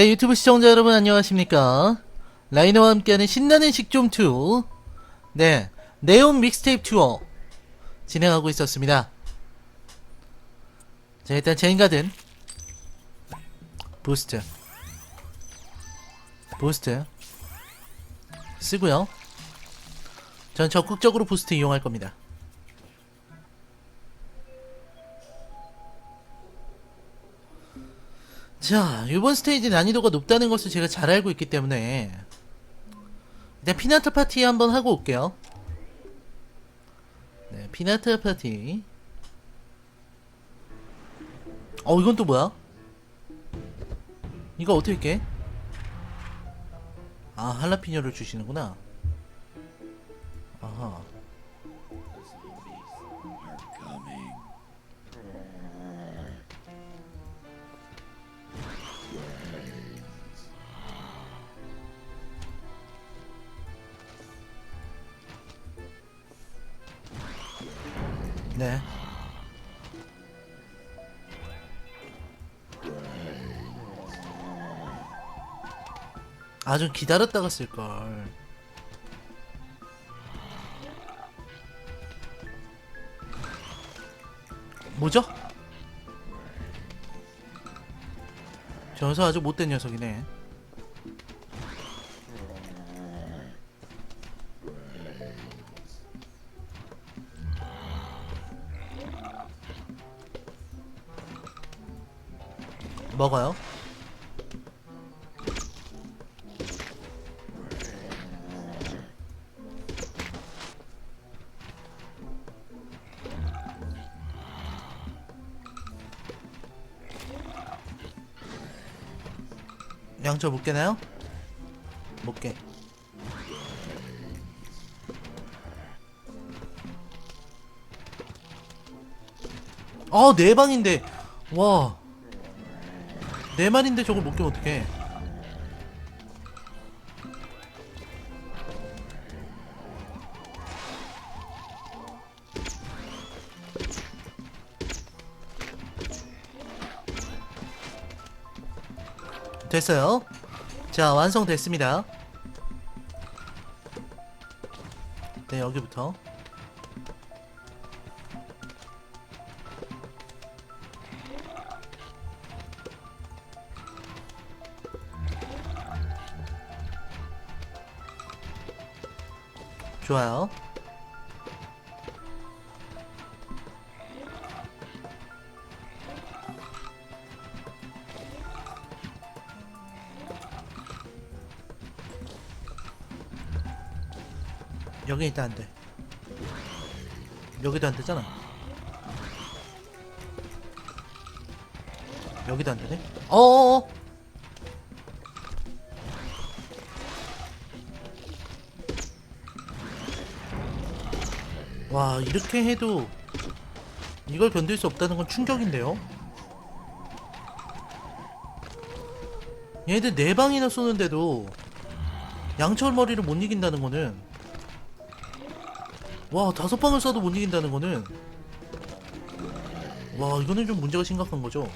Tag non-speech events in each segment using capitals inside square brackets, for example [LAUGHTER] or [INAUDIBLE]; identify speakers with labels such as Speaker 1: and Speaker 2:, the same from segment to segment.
Speaker 1: 네, 유튜브 시청자 여러분 안녕하십니까? 라이너와 함께하는 신나는 식좀 투. 네, 네온 믹스테이프 투어 진행하고 있었습니다. 자, 일단 제인가든 부스트 부스트 쓰고요. 전 적극적으로 부스트 이용할 겁니다. 자, 이번 스테이지 난이도가 높다는 것을 제가 잘 알고 있기 때문에 일단 피나트 파티 한번 하고 올게요. 네, 피나트 파티. 어, 이건 또 뭐야? 이거 어떻게 깨? 아, 할라피뇨를 주시는구나. 아하. 아, 좀 기다렸다가 쓸걸. 뭐죠? 저 녀석 아주 못된 녀석이네. 먹어요. 양초 못 깨나요? 못 깨. 아, 네 방인데. 와. 네 마리인데 저걸 못 깨면 어떡해. 됐어요. 자, 완성됐습니다. 네, 여기부터. 좋아요. 여기 일단 안 돼. 여기도 안 되잖아. 여기도 안 되네. 어어어. 와 이렇게 해도 이걸 견딜 수 없다는 건 충격인데요. 얘들 네 방이나 쏘는데도 양철 머리를 못 이긴다는 거는 와 다섯 방을 쏴도 못 이긴다는 거는 와 이거는 좀 문제가 심각한 거죠.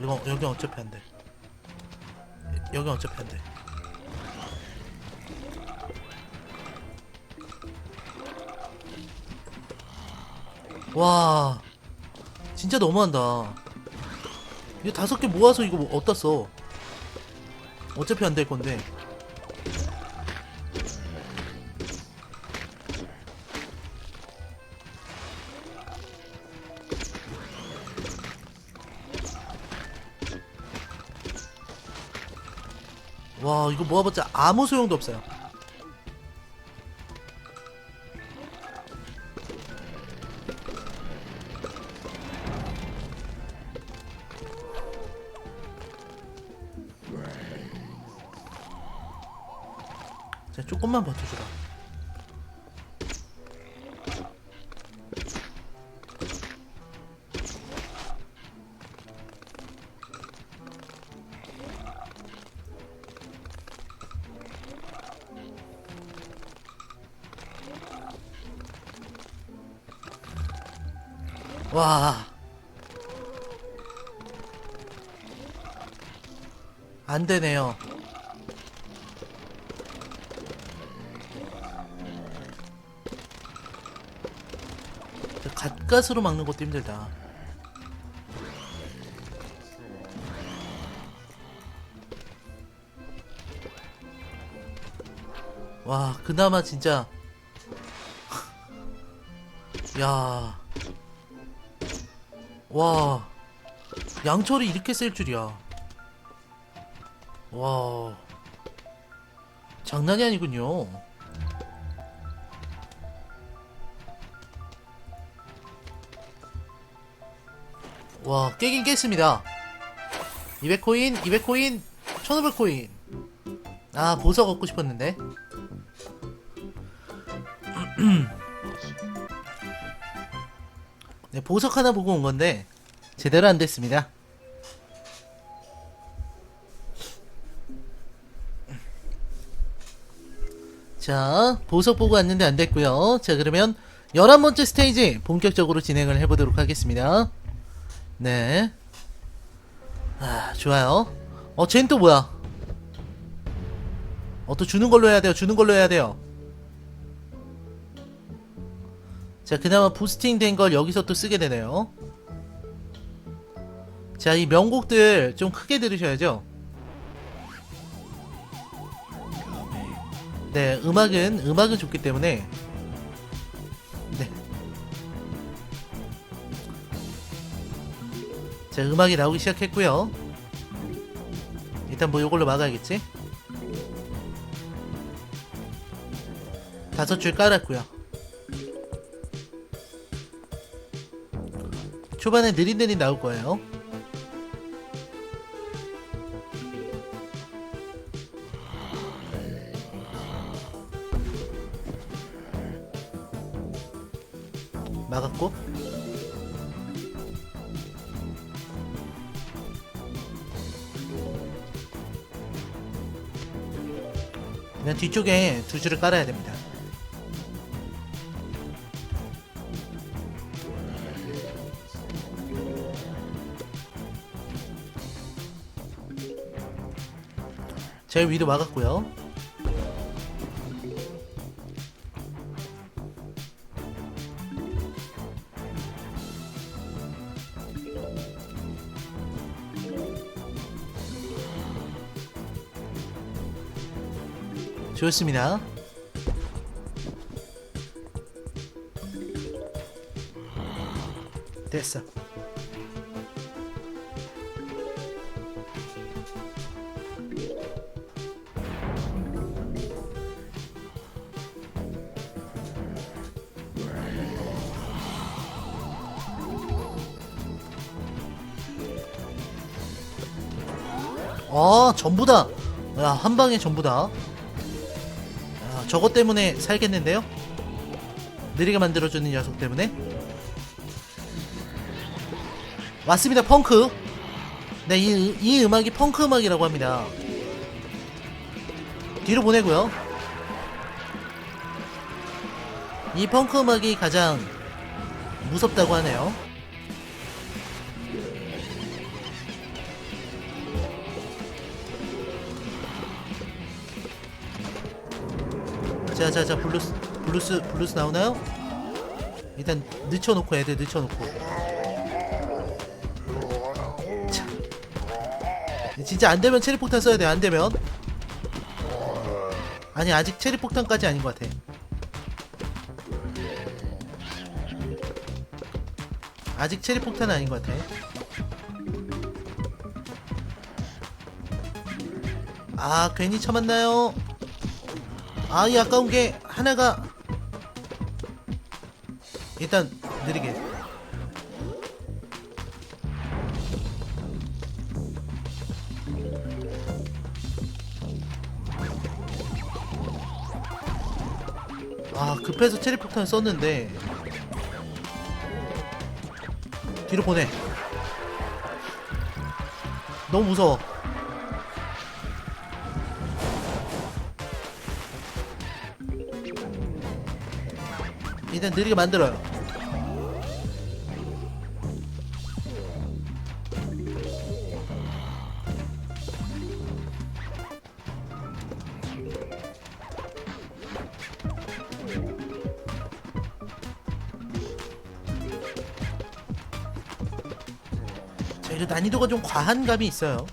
Speaker 1: 이거 여기 어차피 안 돼. 여기 어차피 안 돼. 와 진짜 너무한다 이거 다섯 개 모아서 이거 뭐 어디다 써 어차피 안 될 건데 와 이거 모아봤자 아무 소용도 없어요 자, 조금만 버텨주라. 갓갓으로 막는 것도 힘들다. 와, 그나마 진짜. 야. 와. 양철이 이렇게 셀 줄이야. 와. 장난이 아니군요. 와, 깨긴 깼습니다. 200코인, 200코인, 1500코인. 아, 보석 얻고 싶었는데. [CLEARS THROAT] 네, 보석 하나 보고 온 건데, 제대로 안 됐습니다. 자, 보석 보고 왔는데 안 됐고요. 자, 그러면 11번째 스테이지 본격적으로 진행을 해보도록 하겠습니다. 네. 아, 좋아요. 어, 쟨또 뭐야? 어, 또 주는 걸로 해야 돼요. 주는 걸로 해야 돼요. 자, 그나마 부스팅 된 걸 여기서 또 쓰게 되네요. 자, 이 명곡들 좀 크게 들으셔야죠. 네, 음악은, 음악은 좋기 때문에. 자, 음악이 나오기 시작했고요. 일단 뭐 요걸로 막아야겠지? 다섯 줄 깔았고요. 초반에 느릿느릿 나올 거예요. 뒤쪽에 두 줄을 깔아야 됩니다. 제일 위로 막았고요. 좋습니다. 됐어. 아, 전부다. 야, 한 방에 전부다. 아, 저것 때문에 살겠는데요? 느리게 만들어주는 녀석 때문에. 왔습니다, 펑크. 네, 이, 이 음악이 펑크 음악이라고 합니다. 뒤로 보내고요. 이 펑크 음악이 가장 무섭다고 하네요. 자, 자, 자, 블루스, 블루스, 블루스 나오나요? 일단 늦춰놓고 애들 늦춰놓고. 자, 진짜 안 되면 체리 폭탄 써야 돼. 안 되면. 아니 아직 체리 폭탄까지 아닌 것 같아. 아직 체리 폭탄은 아닌 것 같아. 아 괜히 참았나요? 아, 이 아까운 게 하나가 일단 느리게. 아, 급해서 체리 폭탄 썼는데 뒤로 보내. 너무 무서워. 최대한 느리게 만들어요. 자 이런 난이도가 좀 과한 감이 있어요.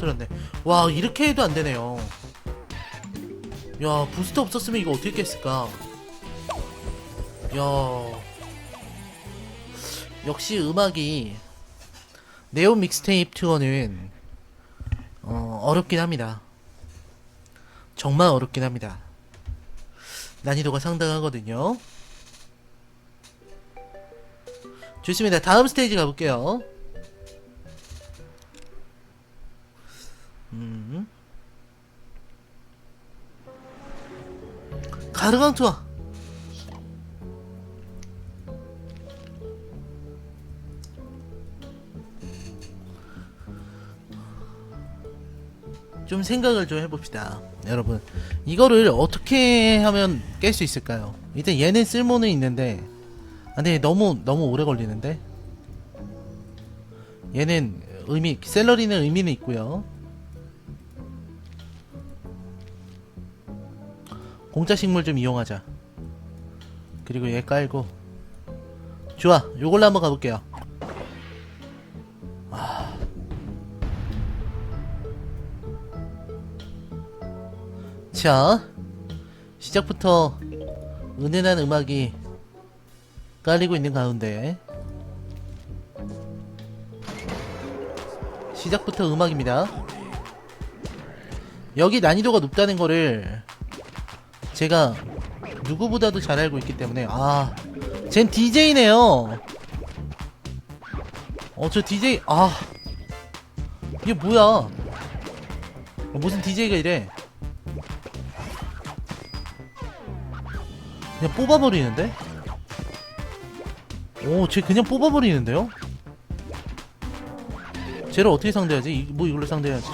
Speaker 1: 터뜨렸네. 와, 이렇게 해도 안 되네요. 야, 부스터 없었으면 이거 어떻게 깼을까? 야. 역시 음악이 네온 믹스테이프 투어는 어, 어렵긴 합니다. 정말 어렵긴 합니다. 난이도가 상당하거든요. 좋습니다. 다음 스테이지 가볼게요. 가르강 투어. 좀 생각을 좀 해봅시다. 여러분, 이거를 어떻게 하면 깰 수 있을까요? 일단 얘는 쓸모는 있는데, 아, 근데 너무 너무 오래 걸리는데. 얘는 의미, 샐러리는 의미는 있고요. 공짜 식물 좀 이용하자. 그리고 얘 깔고. 좋아, 요걸로 한번 가볼게요. 자, 시작부터 은은한 음악이 깔리고 있는 가운데 시작부터 음악입니다. 여기 난이도가 높다는 거를 제가 누구보다도 잘 알고 있기 때문에 아, 쟨 DJ네요. 어, 저 DJ 아 이게 뭐야? 어, 무슨 DJ가 이래? 그냥 뽑아버리는데? 오, 쟤 그냥 뽑아버리는데요? 쟤를 어떻게? 이, 뭐 이걸로 상대해야지.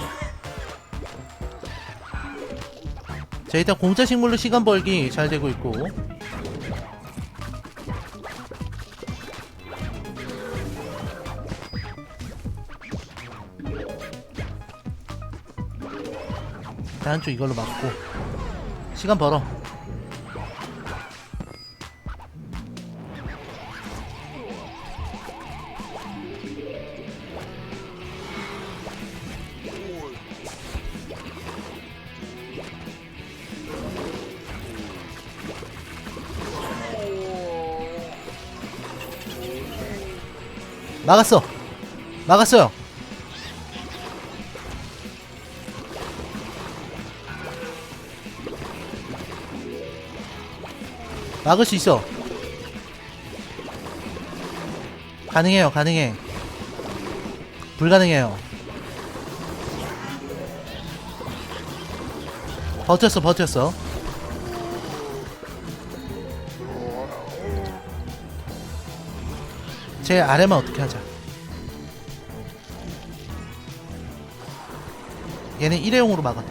Speaker 1: 자, 일단 공짜 식물로 시간 벌기 잘 되고 있고. 한쪽 이걸로 맞고. 시간 벌어. 막았어. 막았어요. 막을 수 있어. 가능해요, 가능해. 불가능해요. 버텼어, 버텼어. 제 아래만 어떻게 하자. 얘는 일회용으로 막아.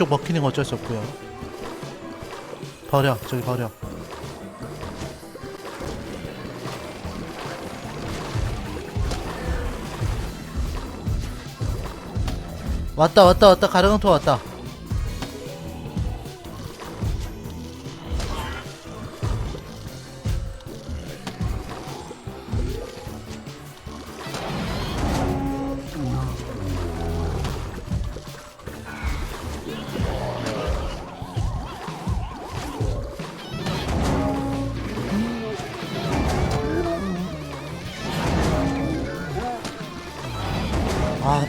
Speaker 1: 이쪽 먹히는 거 어쩔 수 없고요. 버려, 저기 버려. 왔다, 왔다, 왔다. 가르강토 왔다.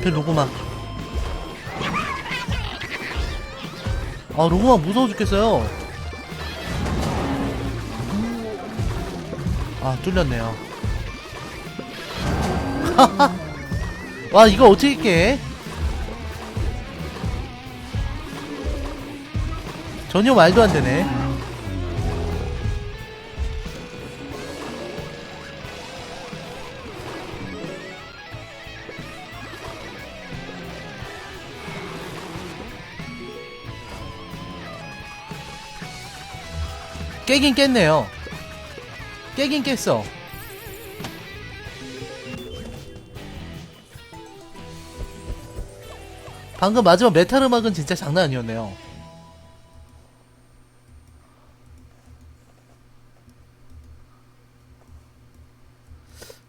Speaker 1: 아, 하필 로고마. 아, 로고마 무서워 죽겠어요. 아, 뚫렸네요. [LAUGHS] 와 이거 어떻게 깨? 전혀 말도 안 되네. 깨긴 깼네요. 깨긴 깼어. 방금 마지막 메탈 음악은 진짜 장난 아니었네요.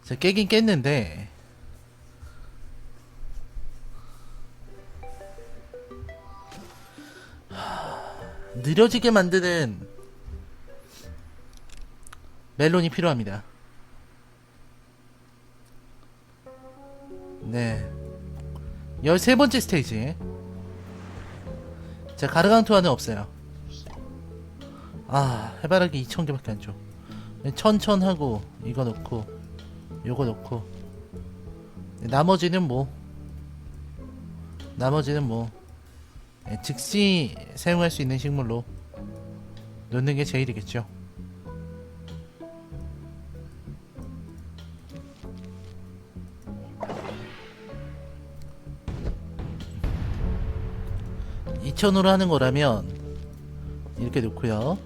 Speaker 1: 자, 깨긴 깼는데. 하, 느려지게 만드는 멜론이 필요합니다. 네. 13번째 스테이지. 자, 가르강투아는 없어요. 아, 해바라기 2,000개밖에 안 줘. 천천하고, 이거 넣고, 요거 넣고. 나머지는 뭐, 나머지는 뭐, 예, 즉시 사용할 수 있는 식물로 넣는 게 제일이겠죠. 이천으로 하는 거라면 이렇게 놓고요.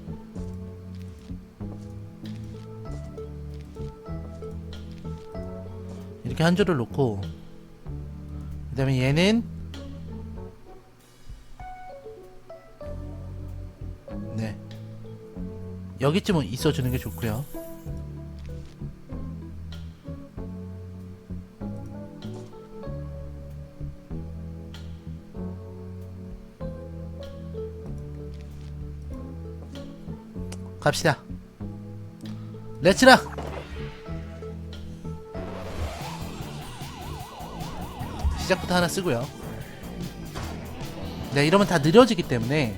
Speaker 1: 이렇게 한 줄을 놓고 그 다음에 얘는 네 여기쯤은 있어주는 게 좋고요. 갑시다. 렛츠락! 시작부터 하나 쓰고요. 네, 이러면 다 느려지기 때문에.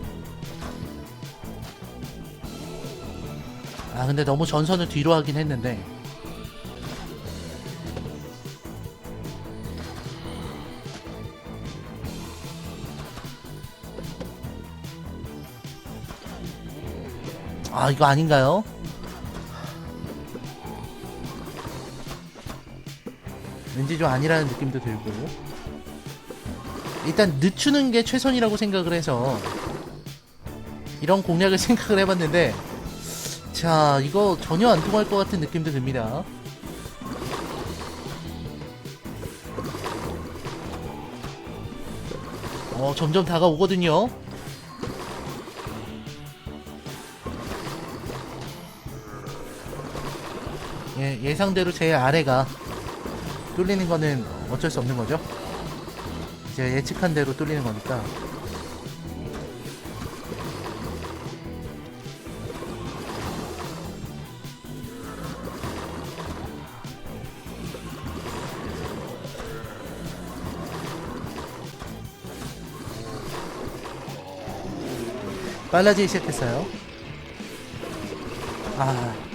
Speaker 1: 아, 근데 너무 전선을 뒤로 하긴 했는데. 아, 이거 아닌가요? 왠지 좀 아니라는 느낌도 들고. 일단 늦추는 게 최선이라고 생각을 해서 이런 공략을 [LAUGHS] 생각을 해봤는데 자 이거 전혀 안 통할 것 같은 느낌도 듭니다 어 점점 다가오거든요 예, 예상대로 제 아래가 뚫리는 거는 어쩔 수 없는 거죠. 제가 예측한 대로 뚫리는 거니까. 빨라지기 시작했어요. 아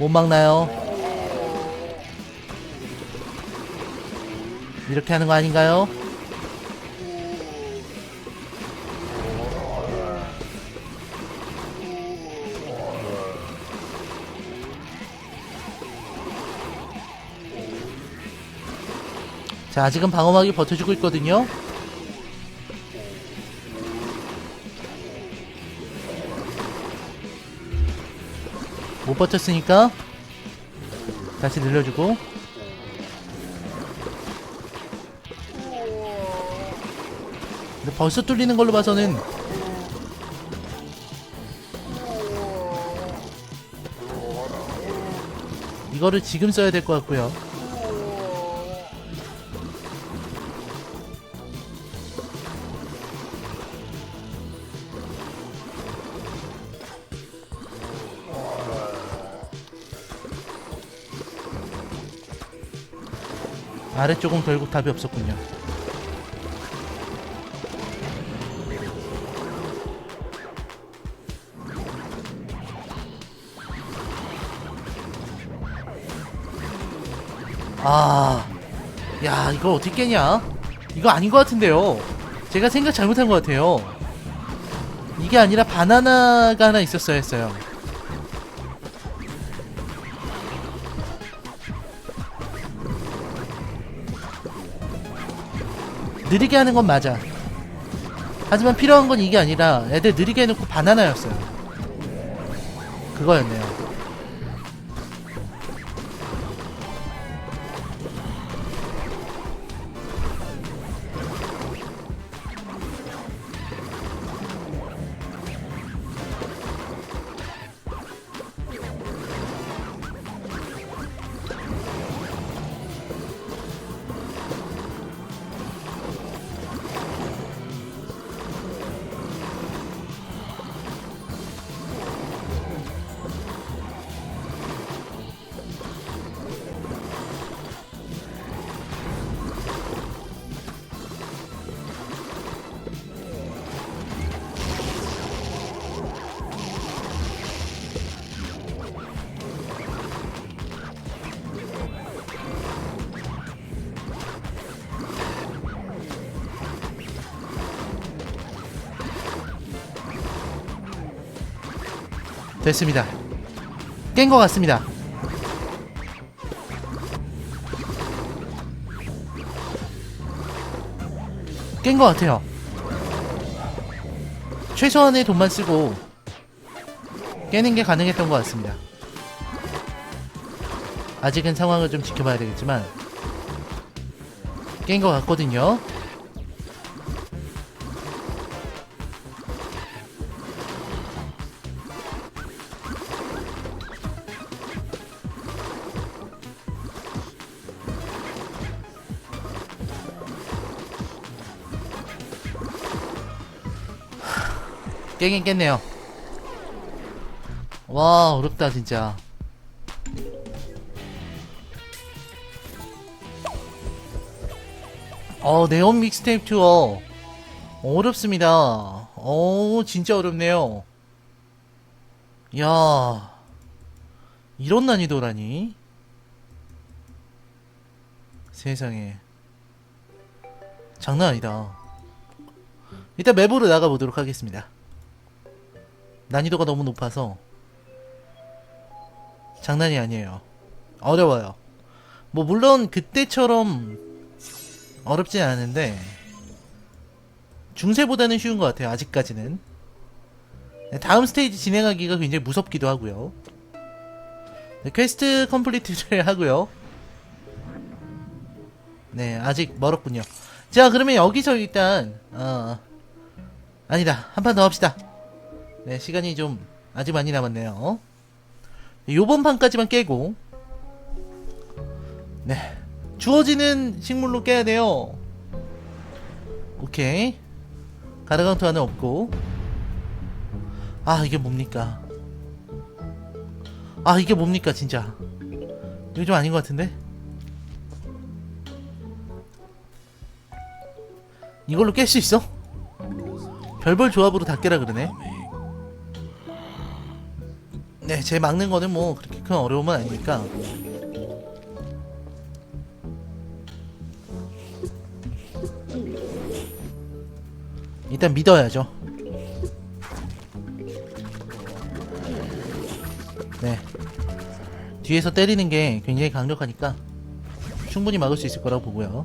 Speaker 1: 못 막나요? 이렇게 하는 거 아닌가요? 자, 아직은 방어막이 버텨주고 있거든요. 버텼으니까 다시 늘려주고. 근데 벌써 뚫리는 걸로 봐서는 이거를 지금 써야 될 것 같고요 아래쪽은 결국 답이 없었군요. 아, 야, 이거 어떻게 깨냐? 이거 아닌 것 같은데요. 제가 생각 잘못한 것 같아요. 이게 아니라 바나나가 하나 있었어야 했어요. 느리게 하는 건 맞아. 하지만 필요한 건 이게 아니라 애들 느리게 해놓고 바나나였어요. 그거였네요. 됐습니다. 깬 것 같습니다. 깬 것 같아요. 최소한의 돈만 쓰고 깨는 게 가능했던 것 같습니다. 아직은 상황을 좀 지켜봐야 되겠지만 깬 것 같거든요. 깨긴 깼네요. 와, 어렵다, 진짜. 어, 네온 믹스테이프 투어. 어렵습니다. 어, 진짜 어렵네요. 야 이런 난이도라니? 세상에. 장난 아니다. 일단 맵으로 나가보도록 하겠습니다. 난이도가 너무 높아서 장난이 아니에요. 어려워요. 뭐 물론 그때처럼 어렵진 않은데 중세보다는 쉬운 것 같아요. 아직까지는. 네, 다음 스테이지 진행하기가 굉장히 무섭기도 하고요. 네, 퀘스트 컴플리트를 [LAUGHS] 하고요. 네, 아직 멀었군요. 자, 그러면 여기서 일단 어 아니다. 한 판 더 합시다. 네, 시간이 좀 아직 많이 남았네요. 요번 판까지만 깨고 네. 주어지는 식물로 깨야 돼요. 오케이. 가르강토 안에 없고 아, 이게 뭡니까? 아, 이게 뭡니까, 진짜. 이거 좀 아닌 것 같은데? 이걸로 깰 수 있어? 별별 조합으로 다 깨라 그러네. 네, 제 막는 거는 뭐 그렇게 큰 어려움은 아니니까. 일단 믿어야죠. 네. 뒤에서 때리는 게 굉장히 강력하니까 충분히 막을 수 있을 거라고 보고요.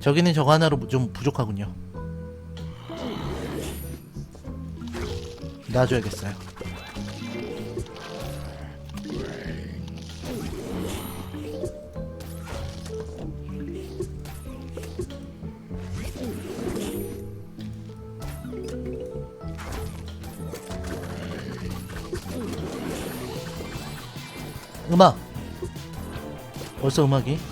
Speaker 1: 저기는 저거 하나로 좀 부족하군요. 놔줘야겠어요. 음악. 벌써 음악이?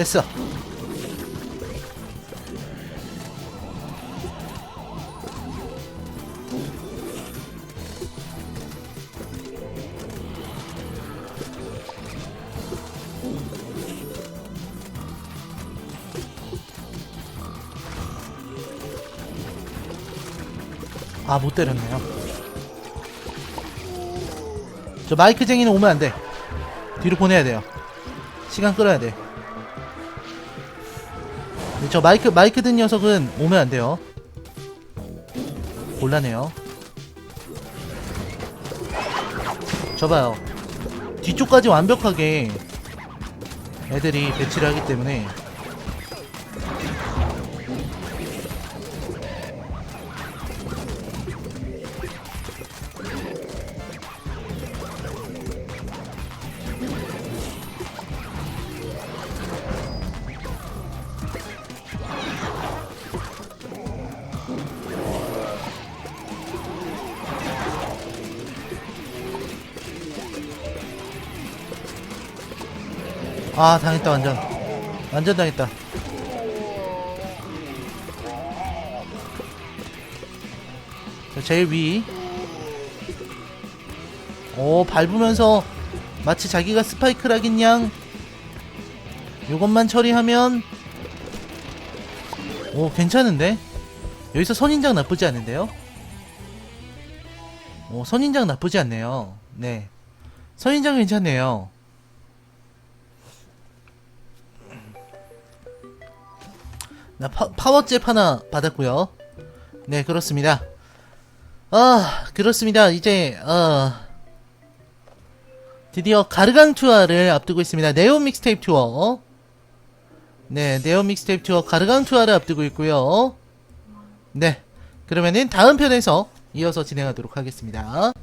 Speaker 1: 됐어 아, 못 때렸네요. 저 마이크쟁이는 오면 안 돼. 뒤로 보내야 돼요. 시간 끌어야 돼. 저 마이크, 마이크 든 녀석은 오면 안 돼요. 곤란해요. 저 봐요. 뒤쪽까지 완벽하게 애들이 배치를 하기 때문에 아 당했다 완전. 완전 당했다. 자, 제일 위. 오 밟으면서 마치 자기가 스파이크라긴 양. 요것만 처리하면. 오 괜찮은데? 여기서 선인장 나쁘지 않은데요? 오 선인장 나쁘지 않네요. 네. 선인장 괜찮네요 나 파, 파워잽 하나 받았고요. 네, 그렇습니다. 아, 그렇습니다. 이제 어 드디어 가르강 투어를 앞두고 있습니다. 네온 믹스테이프 투어. 네, 네온 믹스테이프 투어 가르강 투어를 앞두고 있고요. 네. 그러면은 다음 편에서 이어서 진행하도록 하겠습니다.